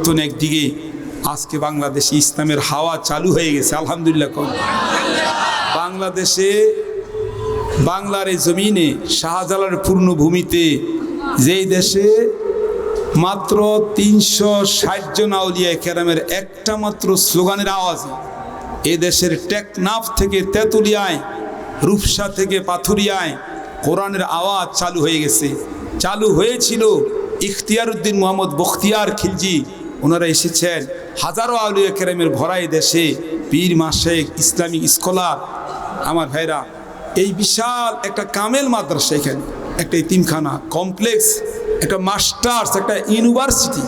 নতুন একদিকে আজকে বাংলাদেশে ইসলামের হাওয়া চালু হয়ে গেছে, আলহামদুলিল্লাহ বাংলাদেশে বাংলার এই জমিনে শাহজালার পূর্ণভূমিতে যেই দেশে মাত্র তিনশো ষাট জন আউলিয়া ক্যারামের একটা মাত্র স্লোগানের আওয়াজ, এ দেশের টেকনাফ থেকে তেঁতুলিয়ায়, রূপসা থেকে পাথুরিয়ায় কোরআনের আওয়াজ চালু হয়ে গেছে। চালু হয়েছিল ইখতিয়ার উদ্দিন মোহাম্মদ বখতিয়ার খিলজি ওনারা এসেছেন হাজারো আউলিয়া কেরামের ভরাই দেশে, পীর মাসেক, ইসলামিক স্কলার, আমার ভাইরা। এই বিশাল একটা কামেল মাদ্রাসা এখানে, একটা ইতিমখানা কমপ্লেক্স, একটা মাস্টার্স, একটা ইউনিভার্সিটি,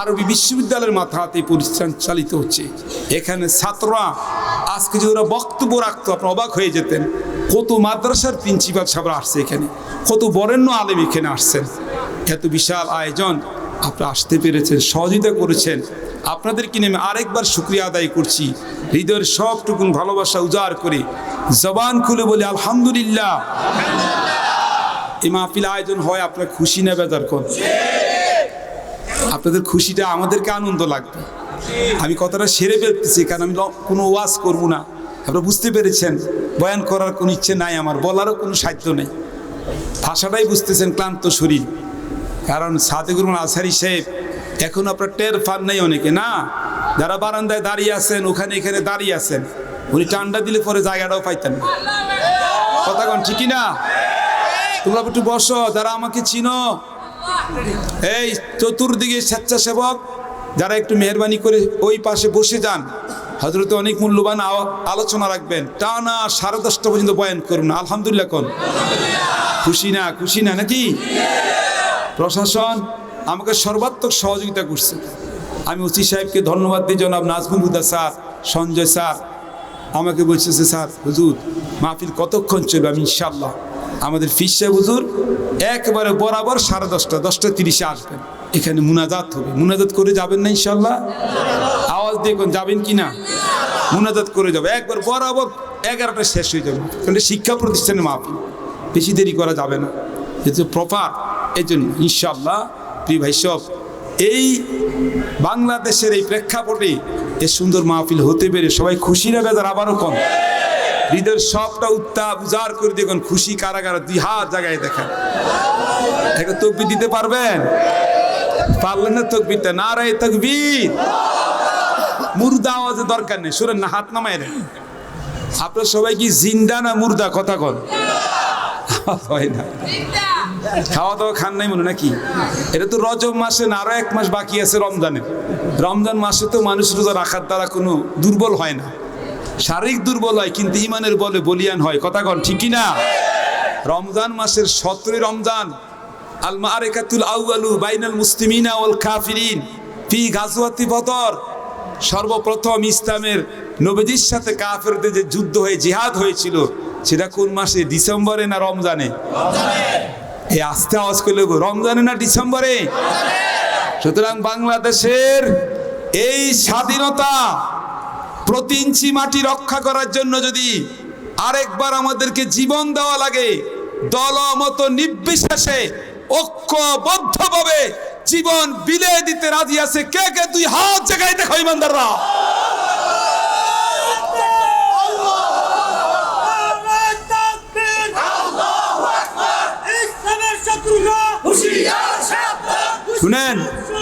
আরবি বিশ্ববিদ্যালয়ের মাথাতে প্রতিষ্ঠান চালিত হচ্ছে। এখানে ছাত্ররা, আজকে যদি ওরা বক্তব্য রাখতো আপনি অবাক হয়ে যেতেন, কত মাদ্রাসার প্রিন্সিপাল সাহেবরা আসছে এখানে, কত বরেণ্য আলেম এখানে আসছেন। এত বিশাল আয়োজন। আপনি আসতে পেরেছেন, সহযোগিতা করেছেন, আপনাদের কিনে আমি আরেকবার শুক্রিয়া আদায় করছি। হৃদয়ের সবটুকুন ভালোবাসা উজাড় করে জবান খুলে বলি, আলহামদুলিল্লাহ। এই মাহফিল আয়োজন হয়, আপনার খুশি না বেজার কর আপনাদের খুশিটা আমাদেরকে আনন্দ লাগবে। আমি কথাটা সেরে ফেলতেছি, কারণ আমি কোনো ওয়াজ করব না। আপনারা বুঝতে পেরেছেন, বয়ান করার কোনো ইচ্ছে নাই আমার, বলারও কোনো সাধ্য নেই। ভাষাটাই বুঝতেছেন ক্লান্ত শরীর। কারণ সাদেকুর আসারি সাহেব, এখন আপনার টের ফান নেই অনেকে, না? যারা বারান্দায় দাঁড়িয়ে আছেন, ওখানে এখানে দাঁড়িয়ে আছেন, উনি টান্ডা দিলে পরে জায়গাটাও পাইতেন না। কথা ঠিকই না তোমরা একটু বসো, যারা আমাকে চিনো। এই চতুর্দিকে স্বেচ্ছাসেবক, যারা একটু মেহরবানি করে ওই পাশে বসে যান। হজরতে অনেক মূল্যবান আলোচনা রাখবেন। তা টানা সাড়ে দশটা পর্যন্ত বয়ান করুন, আলহামদুলিল্লাহ কোন। খুশি না খুশি না, নাকি? প্রশাসন আমাকে সর্বাত্মক সহযোগিতা করছে। আমি ওসি সাহেবকে ধন্যবাদ দিই জনাব নাজমুল হুদা স্যার সঞ্জয় স্যার। আমাকে বলছে যে, স্যার হুজুর মাহফিল কতক্ষণ চলবে? আমি ইনশাল্লাহ আমাদের ফিস সাহেব হুজুর একবারে বরাবর সাড়ে দশটা দশটা তিরিশে আসবেন। এখানে মুনাজাত হবে। মুনাজাত করে যাবেন না ইনশাল্লাহ আওয়াজ দেখুন যাবেন কি না? মুনাজাত করে যাবে। একবার বরাবর এগারোটা শেষ হয়ে যাবে। কারণ শিক্ষা প্রতিষ্ঠানের মাহফিল। বেশি দেরি করা যাবে না। যেহেতু প্রপার এই জন্য ইনশাল্লাহ প্রিয় ভাই সব, এই বাংলাদেশের এই প্রেক্ষাপটে এ সুন্দর মাহফিল হতে পেরে সবাই খুশি না বেজার আবারও কম। হৃদয়ের সবটা উত্তাপ উজাড় করে দেখুন খুশি কারাগার দুই হাত জায়গায় দেখেন। একটা তকবি দিতে পারবেন? পারলেন না তকবিরটা? না রে তকবির। মুর্দা আওয়াজে দরকার নেই। সুরেন না, হাত নামায় রে আপনার সবাই কি জিন্দা না মুর্দা? কথা কন। হয় না। খাওয়া দাওয়া খান নাই মনে নাকি? এটা তো রজব মাসে না, আরও এক মাস বাকি আছে রমজানের। রমজান মাসে তো মানুষ রোজা রাখার দ্বারা কোনো দুর্বল হয় না। শারীরিক দুর্বল হয়, কিন্তু ইমানের বলে বলিয়ান হয়। কথা কন ঠিকই না রমজান মাসের সতেরোই রমজান আল মারেকাতুল আউয়ালু বাইনাল মুসলিমিনা ওয়াল কাফিরিন ফি গাজওয়াতি বদর। সর্বপ্রথম ইসলামের নবীজির সাথে কাফেরদের যে যুদ্ধ হয়ে জিহাদ হয়েছিল, সেটা কোন মাসে? ডিসেম্বরে না রমজানে? এই আস্তে আওয়াজ করলে রমজানে না ডিসেম্বরে? সুতরাং বাংলাদেশের এই স্বাধীনতা প্রতি ইঞ্চি মাটি রক্ষা করার জন্য যদি আরেকবার আমাদেরকে জীবন দেওয়া লাগে, দল দলমত নির্বিশেষে, ঐক্যবদ্ধভাবে জীবন বিলিয়ে দিতে রাজি আছে কে কে? দুই হাত জায়গায় দেখো ইমানদাররা? শুনেন,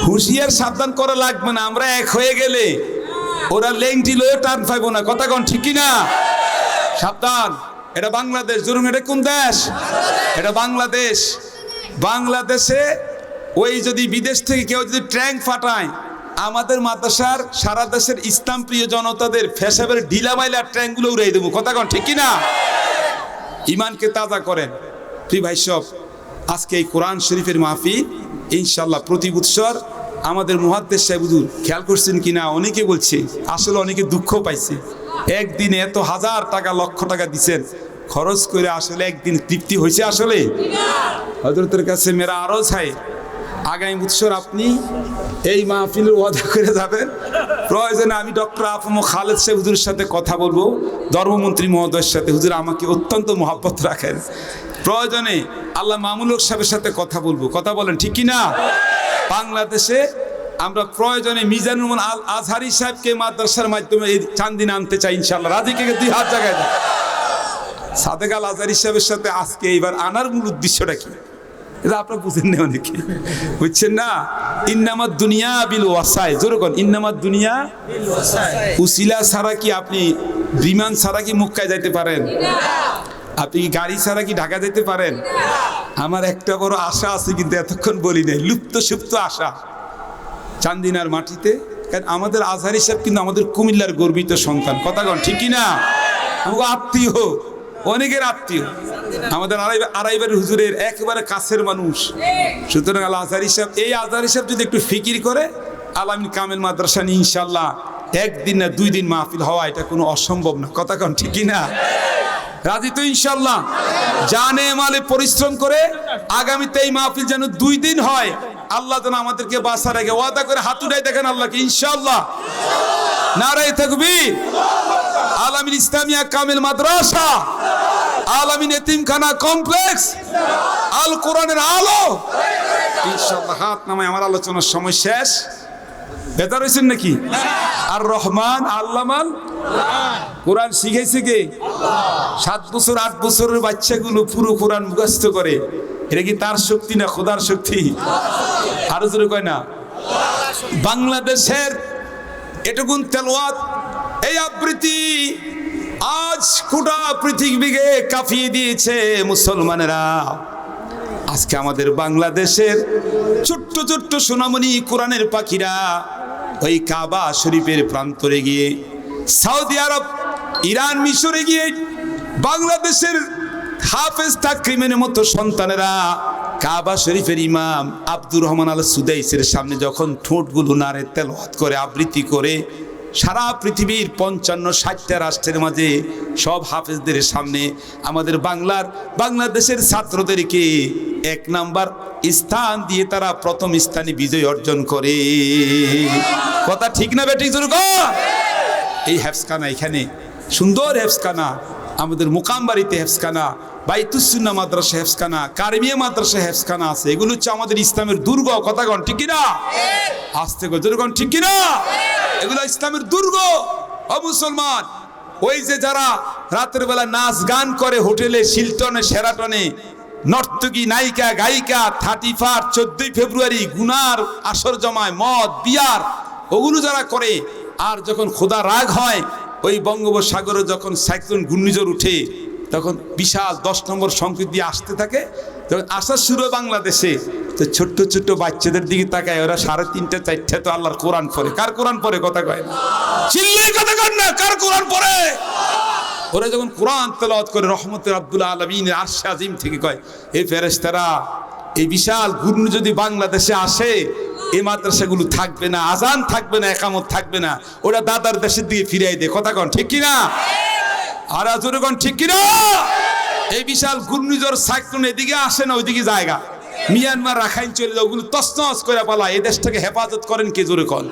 হুঁশিয়ার সাবধান করা লাগবে না, আমরা এক হয়ে গেলে ওরা লেংটি লয়ে টান পাইবো না। কথা কন ঠিকই না সাবধান। এটা বাংলাদেশ জরুন এটা কোন দেশ? এটা বাংলাদেশ। বাংলাদেশে ওই যদি বিদেশ থেকে কেউ যদি ট্র্যাঙ্ক ফাটায়, আমাদের মাদ্রাসার সারা দেশের ইসলাম প্রিয় জনতাদের ফেসাবের ঢিলা মাইলার ট্র্যাঙ্কগুলো উড়াই দেবো। কথা কন, ঠিক কি না ইমানকে তাজা করেন। প্রিয় ভাই সব, আজকে এই কোরআন শরীফের মাহফিল ইনশাল্লাহ প্রতি বৎসর আমাদের মুহাদ্দেশ সাহেব হুজুর খেয়াল করছেন কিনা? অনেকে বলছে, আসলে অনেকে দুঃখ পাইছে। একদিনে এত হাজার টাকা, লক্ষ টাকা দিছেন, খরচ করে আসলে একদিন তৃপ্তি হয়েছে আসলে? হজরতের কাছে মেরা আরও চাই আগামী বৎসর আপনি এই মাহফিলের ওয়াদা করে যাবেন? প্রয়োজনে আমি ডক্টর আফম খালেদ সাহেব হুজুরের সাথে কথা বলব। ধর্মমন্ত্রী মহোদয়ের সাথে। হুজুর, আমাকে অত্যন্ত মহাব্বত রাখেন। প্রয়োজনে আল্লাহ মামুলক সাহেবের সাথে কথা বলব। কথা বলেন, ঠিক কি না বাংলাদেশে আমরা প্রয়োজনে মিজানুর আল আজহারি সাহেবকে মাদ্রাসার মাধ্যমে এই চান্দিন আনতে চাই ইনশাল্লাহ রাজিকে দুই হাত জায়গায় সাদেক আল আজহারি সাহেবের সাথে আজকে এইবার আনার মূল উদ্দেশ্যটা কি? এটা আপনারা বুঝেন না অনেকে। বুঝছেন না? ইন্নামার দুনিয়া বিল ওয়াসায় যেরকম ইন্নামার দুনিয়া উসিলা ছাড়া কি আপনি বিমান ছাড়া কি মুক্কায় যাইতে পারেন? আপনি গাড়ি ছাড়া কি ঢাকা যেতে পারেন? আমার একটা বড় আশা আছে কিন্তু এতক্ষণ বলি নাই। লুপ্ত সুপ্ত আশা। চান্দিনার মাটিতে। কারণ আমাদের আজহার হিসাব কিন্তু আমাদের কুমিল্লার গর্বিত সন্তান। কথাগণ ঠিকই না আমাকে আত্মীয়। অনেকের আত্মীয়। আমাদের আড়াই আড়াইবার হুজুরের একেবারে কাছের মানুষ। সুতরাং আল্লাহ আজহার হিসাব এই আজহার হিসাব যদি একটু ফিকির করে আলামিন কামেল মাদ্রাসা ইনশাল্লাহ একদিন না দুই দিন মাহফিল হওয়া এটা কোনো অসম্ভব না। কথা কন ঠিকই না রাজি তো ইনশাল্লাহ জানে মালে পরিশ্রম করে আগামীতে এই মাহফিল যেন দুই দিন হয়, আল্লাহ যেন আমাদেরকে বাসা রেখে ওয়াদা করে হাতুটাই দেখেন আল্লাহকে ইনশাল্লাহ নারাই থাকবি আলামিন ইসলামিয়া কামিল মাদ্রাসা। আলামিন এতিমখানা কমপ্লেক্স। আল কোরআনের আলো। ইনশাল্লাহ হাত নামায় আমার আলোচনার সময় শেষ। বেতার হয়েছেন নাকি? আর রহমান আল্লামান কোরআন শিখেছে কে সাত বছর, আট বছরের বাচ্চাগুলো পুরো কোরআন মুখস্থ করে, এটা কি তার শক্তি না খোদার শক্তি? আরও জোরে কয় না। বাংলাদেশের এটুকুন তেলোয়াত এই আবৃত্তি আজ গোটা পৃথিবীকে কাঁপিয়ে দিয়েছে মুসলমানেরা। আজকে আমাদের বাংলাদেশের ছোট্ট ছোট্ট সোনামণি কোরআনের পাখিরা ওই কাবা শরীফের প্রান্তরে গিয়ে সৌদি আরব, ইরান, মিশরে গিয়ে বাংলাদেশের হাফেজ তাকরিমের মতো সন্তানেরা কাবা শরীফের ইমাম আব্দুর রহমান আল সুদাইসের সামনে যখন ঠোঁটগুলো নারে তেলওয়াত করে, আবৃত্তি করে, সারা পৃথিবীর পঞ্চান্ন ষাটটা রাষ্ট্রের মাঝে সব হাফেজদের সামনে আমাদের বাংলার, বাংলাদেশের ছাত্রদেরকে এক নাম্বার স্থান দিয়ে তারা প্রথম স্থানে বিজয় অর্জন করে কথা ঠিক না বেটি জোর কর? এই হ্যাফসখানা এখানে। সুন্দর হ্যাফসখানা আমাদের মোকাম বাড়িতে হ্যাফসখানা বাইতুসুন্না মাদ্রাসা হেফসখানা, কারিমিয়া মাদ্রাসা হেফসখানা আছে। এগুলো হচ্ছে আমাদের ইসলামের দুর্গ। কথাগণ ঠিক কিনা? আসতে গজরগণ ঠিক কিনা? এগুলো ইসলামের দুর্গ। ও মুসলমান, ওই যে যারা রাতের বেলা নাচ গান করে হোটেলে, শিলটনে, সেরাটনে, নর্তকী, নায়িকা, গায়িকা, থার্টি ফার চোদ্দই ফেব্রুয়ারি, গুনার আসর জমায়, মদ, বিয়ার, ওগুলো যারা করে আর যখন খোদা রাগ হয়, ওই বঙ্গোপসাগরে যখন সাইক্লোন ঘূর্ণিঝড় উঠে, তখন বিশাল দশ নম্বর সংকেত দিয়ে আসতে থাকে, তখন আসা শুরু বাংলাদেশে। তো ছোট্ট ছোট্ট বাচ্চাদের দিকে তাকায়, ওরা সাড়ে তিনটা, চারটা তো আল্লাহর কোরআন পরে কার কোরআন পরে কথা কয় না? চিল্লে কথা কয় না, কার কোরআন পরে ওরা যখন কোরআন তেলাওয়াত করে রহমতের আব্দুল আলমিনের আরশে আজিম থেকে কয় এই ফেরেশতারা, এই বিশাল ঘূর্ণি যদি বাংলাদেশে আসে এই মাদ্রাসাগুলো থাকবে না, আজান থাকবে না, একামত থাকবে না। ওরা দাদার দেশের দিকে ফিরিয়ে দেয়। কথা কন, ঠিক কিনা? আর আজুরগণ ঠিক কিনা? এই বিশাল ঘূর্ণিঝড় সাইক্লোন এদিকে আসে না, ওইদিকে জায়গা। মিয়ানমার, রাখাইন চলে যায় ওগুলো তসনস করে পালা এই দেশটাকে হেফাজত করেন কে জোরে কন?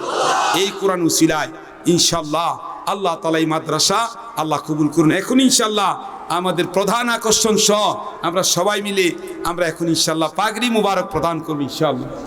এই কোরআন উসিলায় ইনশাল্লাহ আল্লাহ তালা এই মাদ্রাসা আল্লাহ কবুল করুন। এখন ইনশাল্লাহ আমাদের প্রধান আকর্ষণ সহ আমরা সবাই মিলে আমরা এখন ইনশাল্লাহ পাগড়ি মুবারক প্রদান করব ইনশাল্লাহ